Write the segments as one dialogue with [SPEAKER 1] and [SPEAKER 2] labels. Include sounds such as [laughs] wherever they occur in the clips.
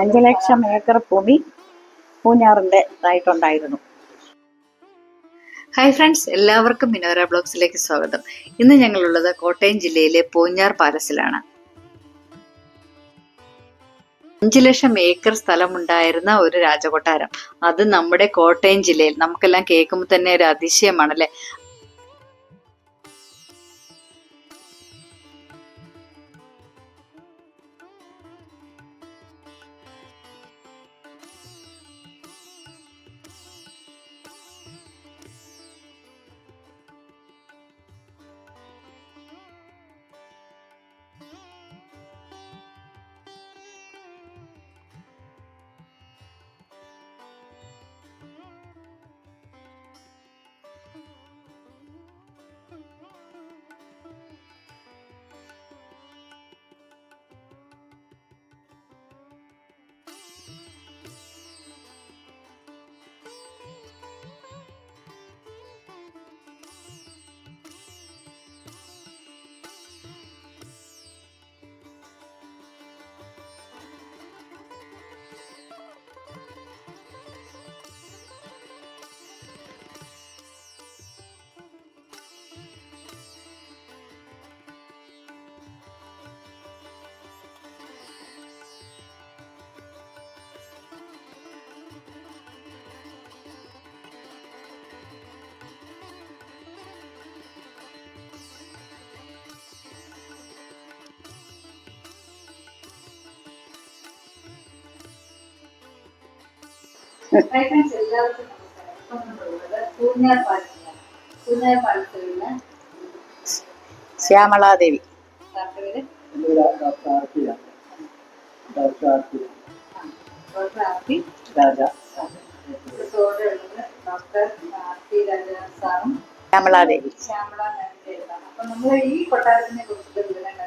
[SPEAKER 1] അഞ്ച് ലക്ഷം ഏക്കർ ഭൂമി പൂഞ്ഞാറിന്റെ ഇതായിട്ടുണ്ടായിരുന്നു.
[SPEAKER 2] Hi friends എല്ലാവർക്കും മിനോര ബ്ലോഗ്സിലേക്ക് സ്വാഗതം. ഇന്ന് ഞങ്ങളുള്ളത് കോട്ടയം ജില്ലയിലെ പൂഞ്ഞാർ പാലസിലാണ്. അഞ്ചു ലക്ഷം ഏക്കർ സ്ഥലമുണ്ടായിരുന്ന ഒരു രാജകൊട്ടാരം. അത് നമ്മുടെ കോട്ടയം ജില്ലയിൽ നമുക്കെല്ലാം കേൾക്കുമ്പോൾ തന്നെ ഒരു അതിശയമാണല്ലേ
[SPEAKER 1] ശ്യാമളാദേവി. ശ്യാമളാദേവി.
[SPEAKER 2] അപ്പൊ നമ്മൾ ഈ കൊട്ടാരത്തിനെ കുറിച്ചിട്ട് വിവരങ്ങൾ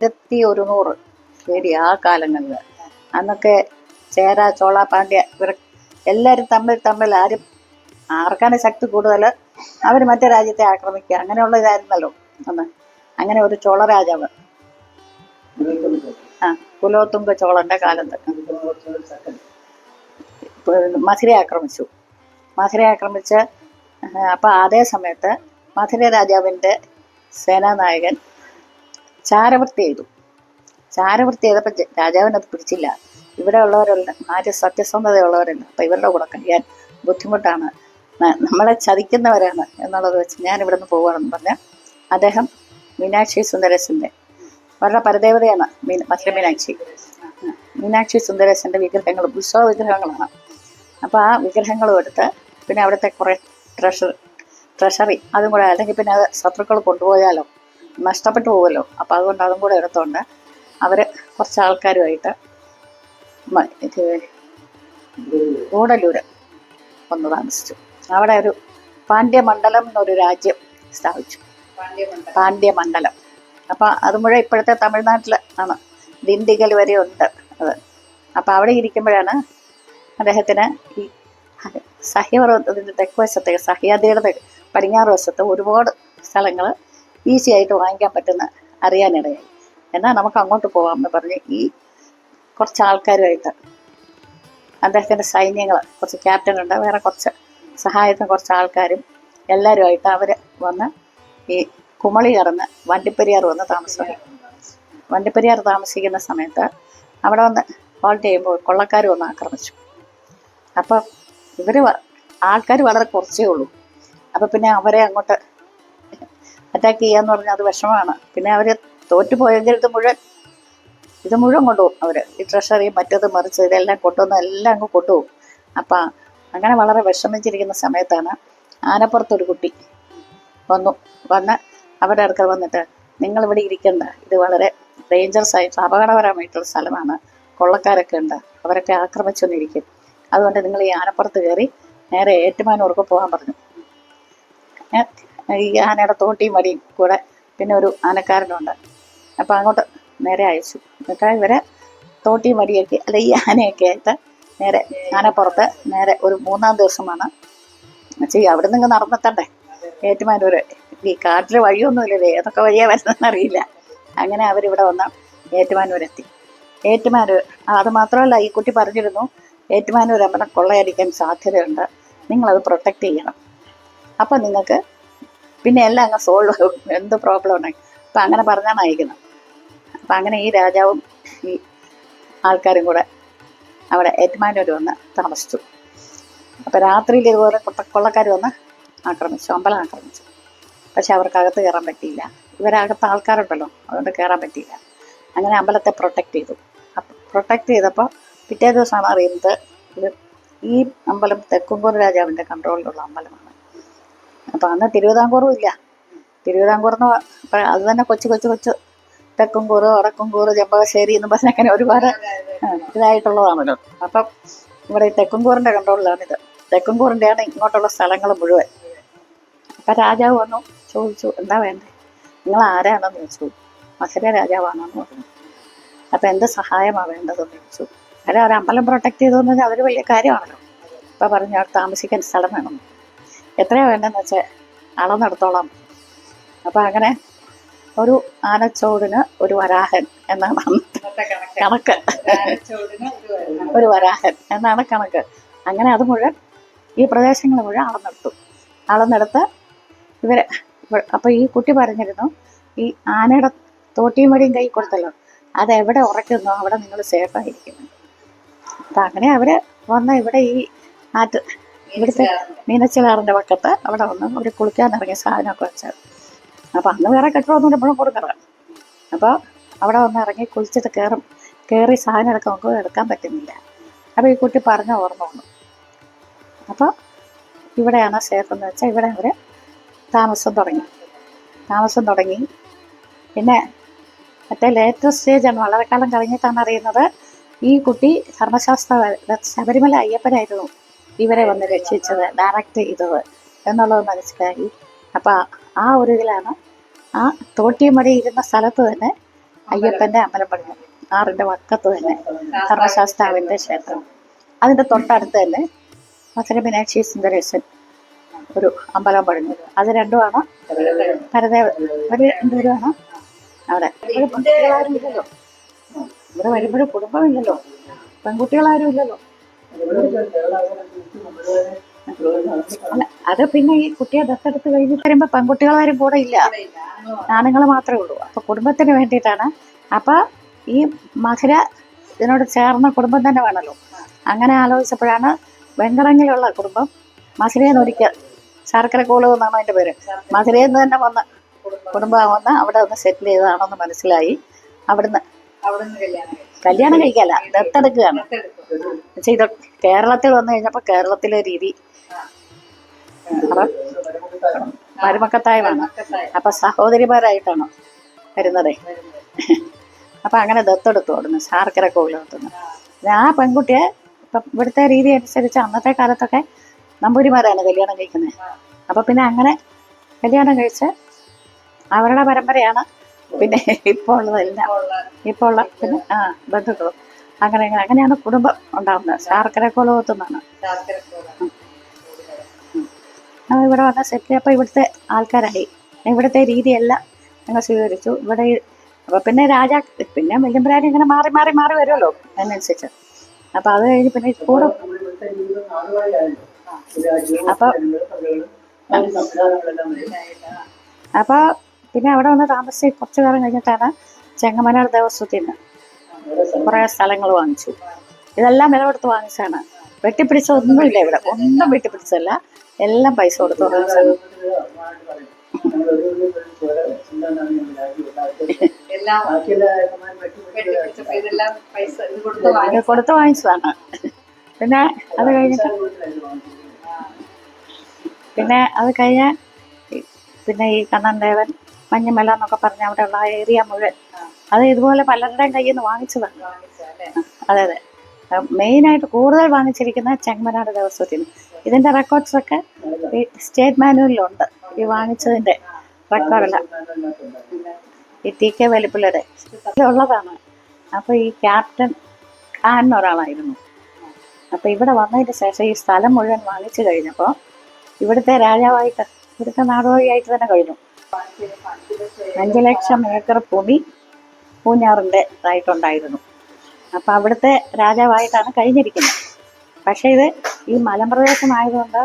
[SPEAKER 1] ആയിരത്തി ഒരുന്നൂറ് പേടി ആ കാലങ്ങളിൽ. അന്നൊക്കെ ചേര ചോള പാണ്ഡ്യ ഇവർ എല്ലാവരും തമ്മിൽ തമ്മിൽ ആരും ആർക്കാണ് ശക്തി കൂടുതൽ? അവർ മറ്റേ രാജ്യത്തെ ആക്രമിക്കുക. അങ്ങനെയുള്ള ഇതായിരുന്നല്ലോ അന്ന്. അങ്ങനെ ഒരു ചോള രാജാവ്. ആ കുലോത്തുമ്പ ചോളന്റെ കാലത്ത്. മധുര ആക്രമിച്ചു. മധുര ആക്രമിച്ച് അപ്പം അതേ സമയത്ത് മധുര രാജാവിന്റെ സേനാനായകൻ ചാരവൃത്തി ചെയ്തു ചാരവൃത്തി ചെയ്തപ്പോൾ രാജാവിനത് പിടിച്ചില്ല. ഇവിടെ ഉള്ളവരെല്ലാം ആര് സത്യസന്ധതയുള്ളവരല്ല. അപ്പം ഇവരുടെ കൂടെ കഴിയാൻ ബുദ്ധിമുട്ടാണ്. നമ്മളെ ചതിക്കുന്നവരാണ് എന്നുള്ളത് വെച്ച് ഞാൻ ഇവിടെ നിന്ന് പോവുകയാണെന്ന് പറഞ്ഞാൽ അദ്ദേഹം മീനാക്ഷി സുന്ദരേശന്റെ അവരുടെ പരദേവതയാണ് മീന മധുര മീനാക്ഷി. മീനാക്ഷി സുന്ദരേശന്റെ വിഗ്രഹങ്ങൾ ഉത്സവ വിഗ്രഹങ്ങളാണ്. അപ്പോൾ ആ വിഗ്രഹങ്ങളും എടുത്ത് പിന്നെ അവിടുത്തെ കുറേ ട്രഷർ ട്രഷറി അതും കൂടെ അല്ലെങ്കിൽ പിന്നെ അത് ശത്രുക്കൾ കൊണ്ടുപോയാലോ? നഷ്ടപ്പെട്ടു പോകുമല്ലോ? അപ്പോൾ അതുകൊണ്ട് അതും കൂടെ എടുത്തുകൊണ്ട് അവർ കുറച്ച് ആൾക്കാരുമായിട്ട് ഗൂഡല്ലൂർ ഒന്ന് താമസിച്ചു. അവിടെ ഒരു പാണ്ഡ്യമണ്ഡലം എന്നൊരു രാജ്യം സ്ഥാപിച്ചു.
[SPEAKER 2] പാണ്ഡ്യമണ്ഡലം.
[SPEAKER 1] അപ്പോൾ അത് മുഴുവൻ ഇപ്പോഴത്തെ തമിഴ്നാട്ടിൽ ആണ്. ദിണ്ടിഗൽ വരെ ഉണ്ട് അത്. അപ്പോൾ അവിടെ ഇരിക്കുമ്പോഴാണ് അദ്ദേഹത്തിന് ഈ സഹ്യപർവതത്തിന്റെ തെക്ക് വശത്തെ സഹ്യാദ്രിയുടെ പടിഞ്ഞാറ് വശത്ത് ഒരുപാട് സ്ഥലങ്ങൾ ഈസി ആയിട്ട് വാങ്ങിക്കാൻ പറ്റുന്ന അറിയാനിടയായി. എന്നാൽ നമുക്ക് അങ്ങോട്ട് പോകാമെന്ന് പറഞ്ഞ് ഈ കുറച്ച് ആൾക്കാരുമായിട്ട് അദ്ദേഹത്തിന്റെ സൈന്യങ്ങൾ കുറച്ച് ക്യാപ്റ്റനുണ്ട് വേറെ കുറച്ച് സഹായത്തിന് കുറച്ച് ആൾക്കാരും എല്ലാവരുമായിട്ട് അവർ വന്ന് ഈ കുമളി കടന്ന് വണ്ടിപ്പെരിയാർ വന്ന് താമസിക്കും. വണ്ടിപ്പെരിയാർ താമസിക്കുന്ന സമയത്ത് അവിടെ വന്ന് ഹോൾട്ട് ചെയ്യുമ്പോൾ കൊള്ളക്കാർ വന്ന് ആക്രമിച്ചു. അപ്പം ഇവർ ആൾക്കാർ വളരെ കുറച്ചേ ഉള്ളൂ. അപ്പം പിന്നെ അവരെ അങ്ങോട്ട് അറ്റാക്ക് ചെയ്യാന്ന് പറഞ്ഞാൽ അത് വിഷമമാണ്. പിന്നെ അവർ തോറ്റുപോയെങ്കിൽ ഇത് മുഴുവൻ ഇത് മുഴുവൻ കൊണ്ടുപോകും അവർ ഈ ട്രഷറി മറ്റത് മറിച്ച് ഇതെല്ലാം കൊണ്ടുവന്ന് എല്ലാം അങ്ങ് കൊണ്ടുപോകും. അപ്പം അങ്ങനെ വളരെ വിഷമിച്ചിരിക്കുന്ന സമയത്താണ് ആനപ്പുറത്തൊരു കുട്ടി വന്നു. വന്ന് അവരുടെ അടുക്കൽ വന്നിട്ട് നിങ്ങൾ ഇവിടെ ഇരിക്കണ്ട. ഇത് വളരെ ഡേഞ്ചറസ് ആയിട്ടുള്ള അപകടകരമായിട്ടുള്ള സ്ഥലമാണ്. കൊള്ളക്കാരൊക്കെ ഉണ്ട്. അവരൊക്കെ ആക്രമിച്ചൊന്നിരിക്കും അതുകൊണ്ട് നിങ്ങൾ ഈ ആനപ്പുറത്ത് കയറി നേരെ ഏറ്റുമാനൂർക്ക് പോകാൻ പറഞ്ഞു. ഈ ആനയുടെ തോട്ടിയും വടിയും കൂടെ പിന്നെ ഒരു ആനക്കാരനുണ്ട്. അപ്പോൾ അങ്ങോട്ട് നേരെ അയച്ചു. എന്നിട്ട് ഇവരെ തോട്ടിയും വടിയൊക്കെ അല്ല ഈ ആനയൊക്കെ ആയിട്ട് നേരെ ആനപ്പുറത്ത് നേരെ ഒരു മൂന്നാം ദിവസമാണ് ചെയ്യുക. അവിടെ നിങ്ങൾ നടന്നെത്തണ്ടേ? ഏറ്റുമാനൂർ ഈ കാട്ടിൽ വഴിയൊന്നുമില്ലല്ലേ? ഏതൊക്കെ വഴിയാ വരുന്നതെന്ന് അറിയില്ല. അങ്ങനെ അവരിവിടെ വന്ന് ഏറ്റുമാനൂരെത്തി. ഏറ്റുമാനൂർ അത് മാത്രമല്ല ഈ കുട്ടി പറഞ്ഞിരുന്നു ഏറ്റുമാനൂർ അമ്പലം കൊള്ളയടിക്കാൻ സാധ്യതയുണ്ട്. നിങ്ങളത് പ്രൊട്ടക്റ്റ് ചെയ്യണം. അപ്പം നിങ്ങൾക്ക് പിന്നെ എല്ലാം അങ്ങ് സോൾവ് ആകും എന്ത് പ്രോബ്ലം ഉണ്ടെങ്കിൽ അപ്പം അങ്ങനെ പറഞ്ഞാണ് അയക്കുന്നത്. അപ്പം അങ്ങനെ ഈ രാജാവും ഈ ആൾക്കാരും കൂടെ അവിടെ ഏറ്റുമാനൂർ വന്ന് താമസിച്ചു. അപ്പം രാത്രിയിൽ ഇതുപോലെ കൊട്ട- കൊള്ളക്കാർ വന്ന് ആക്രമിച്ചു അമ്പലം ആക്രമിച്ചു. പക്ഷെ അവർക്ക് അകത്ത് കയറാൻ പറ്റിയില്ല. ഇവരകത്ത് ആൾക്കാരുണ്ടല്ലോ അതുകൊണ്ട് കയറാൻ പറ്റിയില്ല. അങ്ങനെ അമ്പലത്തെ പ്രൊട്ടക്റ്റ് ചെയ്തു. അപ്പം പ്രൊട്ടക്റ്റ് ചെയ്തപ്പോൾ പിറ്റേ ദിവസമാണ് അറിയുന്നത്. ഇത് ഈ അമ്പലം തെക്കുംകൂർ രാജാവിന്റെ കൺട്രോളിലുള്ള അമ്പലമാണ്. അപ്പൊ അന്ന് തിരുവിതാംകൂറും ഇല്ല. തിരുവിതാംകൂർ എന്ന് അത് തന്നെ കൊച്ചു കൊച്ചു കൊച്ചു തെക്കുംകൂർ വടക്കുംകൂർ ജമ്പകശ്ശേരി എന്ന് പറഞ്ഞ അങ്ങനെ ഒരുപാട് ഇതായിട്ടുള്ളതാണല്ലോ അപ്പം ഇവിടെ ഈ തെക്കുംകൂറിന്റെ കൺട്രോളിലാണിത് തെക്കുംകൂറിന്റെയാണ് ഇങ്ങോട്ടുള്ള സ്ഥലങ്ങൾ മുഴുവൻ. അപ്പം രാജാവ് വന്നു ചോദിച്ചു എന്താ വേണ്ടേ? നിങ്ങൾ ആരാണെന്ന് ചോദിച്ചു. മധുര രാജാവാണെന്ന് പറഞ്ഞു. അപ്പം എന്ത് സഹായമാണ് വേണ്ടതെന്ന് ചോദിച്ചു. അല്ല ഒരു അമ്പലം പ്രൊട്ടക്ട് ചെയ്തു എന്ന് പറഞ്ഞാൽ അതൊരു വലിയ കാര്യമാണല്ലോ. ഇപ്പം പറഞ്ഞു അവിടെ താമസിക്കാൻ സ്ഥലം വേണം. എത്രയാണ് വേണ്ടതെന്ന് വെച്ചാൽ അളന്നെടുത്തോളാം. അപ്പം അങ്ങനെ ഒരു ആനച്ചോടിന് ഒരു വരാഹൻ എന്നാണ് കണക്ക്. ഒരു വരാഹൻ. എന്നാണ് കണക്ക്. അങ്ങനെ അത് മുഴുവൻ ഈ പ്രദേശങ്ങൾ മുഴുവൻ അളന്നെടുത്തു. അളന്നെടുത്ത് ഇവരെ ഇവ- അപ്പൊ ഈ കുട്ടി പറഞ്ഞിരുന്നു ഈ ആനയുടെ തോട്ടിയും വടിയും കൈ കൊടുത്തല്ലോ. അതെവിടെ ഉറയ്ക്കുന്നോ? അവിടെ നിങ്ങൾ സേഫായിരിക്കും അപ്പൊ അങ്ങനെ അവർ വന്ന് ഇവിടെ ഈ ആറ്റ് ഇവിടുത്തെ മീനച്ചിലാറിന്റെ പക്കത്ത് അവിടെ വന്ന് അവർ കുളിക്കാൻ ഇറങ്ങിയ സാധനമൊക്കെ വെച്ചത് അപ്പം അന്ന് വേറെ കെട്ടിടമൊന്നും എപ്പോഴും കൊടുക്കണം അപ്പോൾ അവിടെ വന്ന് ഇറങ്ങി കുളിച്ചിട്ട് കയറും കയറി സാധനം എടുക്കാൻ നമുക്ക് എടുക്കാൻ പറ്റുന്നില്ല. അപ്പോൾ ഈ കുട്ടി പറഞ്ഞ ഓർമ്മ വന്നു. അപ്പോൾ ഇവിടെയാണ് സേഫ് എന്ന് വെച്ചാൽ ഇവിടെ അവർ താമസം തുടങ്ങി. താമസം തുടങ്ങി. പിന്നെ മറ്റേ ലേറ്റസ്റ്റ് സ്റ്റേജാണ്. വളരെ കാലം കഴിഞ്ഞിട്ടാണ് അറിയുന്നത്. ഈ കുട്ടി ധർമ്മശാസ്ത്ര ശബരിമല അയ്യപ്പനായിരുന്നു ഇവരെ വന്ന് രക്ഷിച്ചത് ഡയറക്റ്റ് ചെയ്തത് എന്നുള്ളത് മനസ്സിലായി. അപ്പം ആ ഒരു ഇതിലാണ് ആ തോട്ടിയമ്മടി ഇരുന്ന സ്ഥലത്ത് തന്നെ അയ്യപ്പന്റെ അമ്പലം പണിഞ്ഞു ആറിന്റെ വക്കത്ത് തന്നെ ധർമ്മശാസ്താവിന്റെ ക്ഷേത്രം. അതിന്റെ തൊട്ടടുത്ത് തന്നെ മധുര മീനാക്ഷി സുന്ദരേശൻ ഒരു അമ്പലം പണിഞ്ഞു അത് രണ്ടുമാണ്. പരദേവ ഒരു രണ്ടുപേരുമാണ് അവിടെ. ഒരു പെൺകുട്ടികളാരും ഇല്ലല്ലോ. ഇവിടെ വരുമ്പോഴും കുടുംബമില്ലല്ലോ. പെൺകുട്ടികളാരും ഇല്ലല്ലോ അത് പിന്നെ ഈ കുട്ടിയെ ദത്തെടുത്ത് കഴിഞ്ഞ് വരുമ്പോൾ പെൺകുട്ടികളാരും കൂടെ ഇല്ല. ആണുങ്ങൾ മാത്രമേ ഉള്ളൂ. അപ്പൊ കുടുംബത്തിന് വേണ്ടിയിട്ടാണ്. അപ്പൊ ഈ മധുര ഇതിനോട് ചേർന്ന കുടുംബം തന്നെ വേണമല്ലോ അങ്ങനെ ആലോചിച്ചപ്പോഴാണ് വെങ്കടങ്ങിലുള്ള കുടുംബം മധുരയിൽ നിന്ന് ഒരിക്കൽ ശർക്കര കോൾ എന്നാണ് അതിന്റെ പേര്. മധുരയിൽ നിന്ന് തന്നെ വന്ന് കുടുംബം വന്ന് അവിടെ ഒന്ന് സെറ്റിൽ ചെയ്തതാണെന്ന് മനസ്സിലായി. അവിടുന്ന് കല്യാണം കഴിക്കല്ല ദത്തെടുക്കുകയാണ്. ചെയ്ത കേരളത്തിൽ വന്നു കഴിഞ്ഞപ്പോൾ കേരളത്തിലെ രീതി. മരുമക്കത്തായമാണ്. അപ്പൊ സഹോദരിമാരായിട്ടാണ് വരുന്നത്. അപ്പൊ അങ്ങനെ ദത്തെടുത്തു അവിടുന്ന് ശാർക്കര കോവിലത്തുനിന്ന് ആ. പെൺകുട്ടിയെ ഇപ്പം ഇവിടുത്തെ രീതി അനുസരിച്ച് അന്നത്തെ കാലത്തൊക്കെ നമ്പൂരിമാരാണ് കല്യാണം കഴിക്കുന്നത്. അപ്പൊ പിന്നെ അങ്ങനെ കല്യാണം കഴിച്ച് അവരുടെ പരമ്പരയാണ് പിന്നെ ഇപ്പോൾ ഉള്ളതെല്ലാം. ഇപ്പോൾ ഉള്ള പിന്നെ ആ ബന്ധുക്കളും. അങ്ങനെ അങ്ങനെ അങ്ങനെയാണ് കുടുംബം ഉണ്ടാകുന്നത് ശാർക്കര കുലവത്തുനിന്നാണ് ആ ഇവിടെ വന്ന സെറ്റ് അപ്പോൾ ഇവിടുത്തെ ആൾക്കാരായി. ഇവിടുത്തെ രീതിയെല്ലാം ഞങ്ങൾ സ്വീകരിച്ചു. ഇവിടെ അപ്പോൾ അപ്പൊ പിന്നെ രാജാ പിന്നെ വെല്ലുമ്പരാരി ഇങ്ങനെ മാറി മാറി മാറി വരുമല്ലോ അതിനനുസരിച്ച്. അപ്പൊ അത് കഴിഞ്ഞ് പിന്നെ കൂടും അപ്പൊ അപ്പൊ പിന്നെ അവിടെ വന്ന് താമസിച്ച് കുറച്ചു കാലം കഴിഞ്ഞിട്ടാണ് ചെങ്ങമനാട് ദേവസ്വത്തിൽ നിന്ന് കുറേ സ്ഥലങ്ങൾ വാങ്ങിച്ചു. ഇതെല്ലാം വില കൊടുത്ത് വാങ്ങിച്ചാണ് വെട്ടിപ്പിടിച്ച ഒന്നുമില്ല ഇവിടെ. ഒന്നും വെട്ടിപ്പിടിച്ചല്ല എല്ലാം പൈസ കൊടുത്ത് വാങ്ങിച്ചാണ്
[SPEAKER 2] കൊടുത്ത്
[SPEAKER 1] വാങ്ങിച്ചതാണ്. പിന്നെ അത് കഴിഞ്ഞിട്ട് പിന്നെ അത് കഴിഞ്ഞ പിന്നെ ഈ കണ്ണൻ ദേവൻ മഞ്ഞമല എന്നൊക്കെ പറഞ്ഞ അവിടെയുള്ള ആ ഏരിയ മുഴുവൻ. അത് ഇതുപോലെ പലരുടെയും കയ്യിൽ നിന്ന് വാങ്ങിച്ചതാണ് അതെ അതെ. മെയിനായിട്ട് കൂടുതൽ വാങ്ങിച്ചിരിക്കുന്ന ചെങ്ങമനാട് ദേവസ്വത്തിന്. ഇതിന്റെ റെക്കോർഡ്സ് ഒക്കെ ഈ സ്റ്റേറ്റ് മാനുവലിലുണ്ട് ഈ വാങ്ങിച്ചതിന്റെ റെക്കോർഡെല്ലാം ഈ ടി കെ വലിപ്പിള്ളയുടെ ഉള്ളതാണ് അപ്പോൾ ഈ ക്യാപ്റ്റൻ ഖാൻ ഒരാളായിരുന്നു അപ്പോൾ ഇവിടെ വന്നതിന് ശേഷം ഈ സ്ഥലം മുഴുവൻ വാങ്ങിച്ചു കഴിഞ്ഞപ്പോൾ ഇവിടുത്തെ രാജാവായിട്ട് ഇവിടുത്തെ നാടുവാഴിയായിട്ട് തന്നെ കഴിഞ്ഞു. അഞ്ച് ലക്ഷം ഏക്കർ ഭൂമി പൂഞ്ഞാറിന്റെ ആയിട്ടുണ്ടായിരുന്നു. അപ്പം അവിടുത്തെ രാജാവായിട്ടാണ് കഴിഞ്ഞിരിക്കുന്നത്. പക്ഷേ ഇത് ഈ മലമ്പ്രദേശമായതുകൊണ്ട്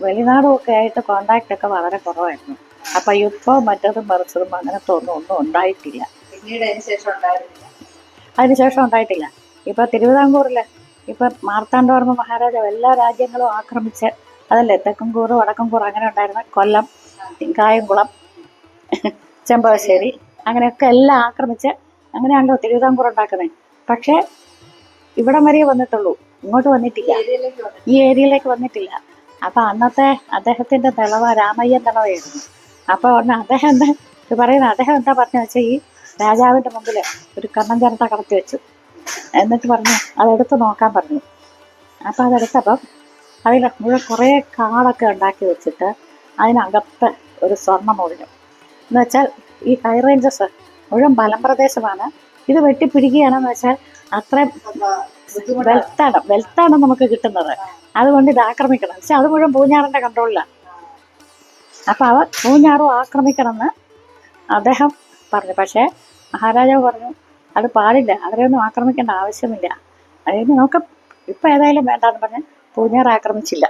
[SPEAKER 1] വെളിനാടും ഒക്കെ ആയിട്ട് കോണ്ടാക്റ്റ് ഒക്കെ വളരെ കുറവായിരുന്നു. അപ്പം യുദ്ധവും മറ്റതും മറിച്ചതും അങ്ങനത്തെ ഒന്നും ഒന്നും ഉണ്ടായിട്ടില്ല.
[SPEAKER 2] പിന്നീട് അതിന് ഉണ്ടായിരുന്നില്ല.
[SPEAKER 1] അതിനുശേഷം ഉണ്ടായിട്ടില്ല. ഇപ്പൊ തിരുവിതാംകൂറിൽ ഇപ്പൊ മാർത്താണ്ഡവർമ്മ മഹാരാജാവ് എല്ലാ രാജ്യങ്ങളും ആക്രമിച്ച് അതല്ലേ തെക്കൻകൂറ് വടക്കൻകൂറ് അങ്ങനെ ഉണ്ടായിരുന്ന കൊല്ലം കായംകുളം [laughs] ചെമ്പകശ്ശേരി അങ്ങനെയൊക്കെ എല്ലാം ആക്രമിച്ച് അങ്ങനെയാണല്ലോ തിരുവിതാംകൂർ ഉണ്ടാക്കുന്നത് പക്ഷേ ഇവിടം വരെ വന്നിട്ടുള്ളൂ. ഇങ്ങോട്ട് വന്നിട്ടില്ല. ഈ ഏരിയയിലേക്ക് വന്നിട്ടില്ല. അപ്പൊ അന്നത്തെ അദ്ദേഹത്തിന്റെ തെളവ രാമയ്യൻ തെളവായിരുന്നു അപ്പൊ ഒന്ന് അദ്ദേഹം എന്താ പറയുന്നത് അദ്ദേഹം എന്താ പറഞ്ഞു വെച്ചാൽ ഈ രാജാവിന്റെ മുമ്പിൽ ഒരു കണ്ണൻ ചിരട്ട കടത്തി വെച്ചു. എന്നിട്ട് പറഞ്ഞു അതെടുത്ത് നോക്കാൻ പറഞ്ഞു. അപ്പൊ അതെടുത്തപ്പം അതിൽ മുഴുവൻ കുറേ കാളൊക്കെ ഉണ്ടാക്കി വെച്ചിട്ട് അതിനകത്ത് ഒരു സ്വർണം മോതിരം എന്ന് വെച്ചാൽ ഈ ഹൈ റേഞ്ചസ് മുഴുവൻ മലമ്പ്രദേശമാണ് ഇത് വെട്ടിപ്പിടിക്കുകയാണെന്ന് വെച്ചാൽ അത്രയും വെൽത്താണ് വെൽത്താണ് നമുക്ക് കിട്ടുന്നത്. അതുകൊണ്ട് ഇത് ആക്രമിക്കണം. പക്ഷെ അത് മുഴുവൻ പൂഞ്ഞാറിന്റെ കൺട്രോളിലാണ് അപ്പൊ അവ പൂഞ്ഞാറും ആക്രമിക്കണമെന്ന് അദ്ദേഹം പറഞ്ഞു. പക്ഷേ മഹാരാജാവ് പറഞ്ഞു അത് പാടില്ല. അവരെയൊന്നും ആക്രമിക്കേണ്ട ആവശ്യമില്ല. അതായത് നമുക്ക് ഇപ്പൊ ഏതായാലും വേണ്ടാന്ന് പറഞ്ഞ് പൂഞ്ഞാർ ആക്രമിച്ചില്ല.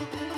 [SPEAKER 1] thank you